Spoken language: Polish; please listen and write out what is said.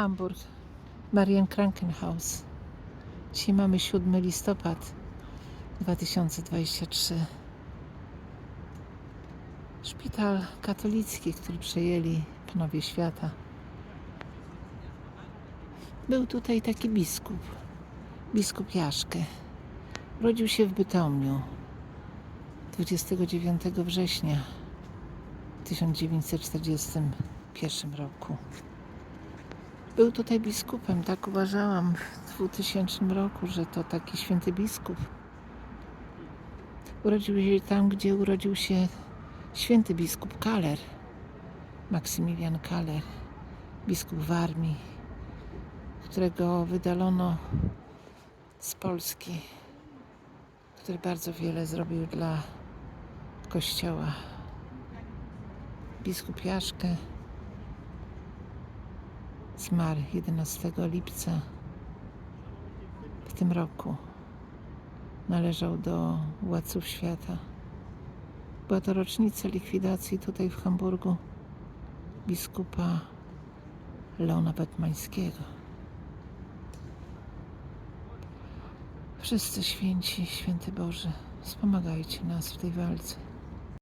Hamburg, Marian Krankenhaus. Dzisiaj mamy 7 listopad 2023. Szpital katolicki, który przejęli panowie świata. Był tutaj taki biskup, biskup Jaszkę. Urodził się w Bytomiu 29 września 1941 roku. Był tutaj biskupem, tak uważałam w 2000 roku, że to taki święty biskup. Urodził się tam, gdzie urodził się święty biskup Kaler, Maksymilian Kaler, biskup w armii, którego wydalono z Polski, który bardzo wiele zrobił dla Kościoła. Biskup Jaszkę zmarł 11 lipca w tym roku. Należał do władców świata. Była to rocznica likwidacji tutaj w Hamburgu biskupa Leona Betmańskiego. Wszyscy święci, święty Boże, wspomagajcie nas w tej walce.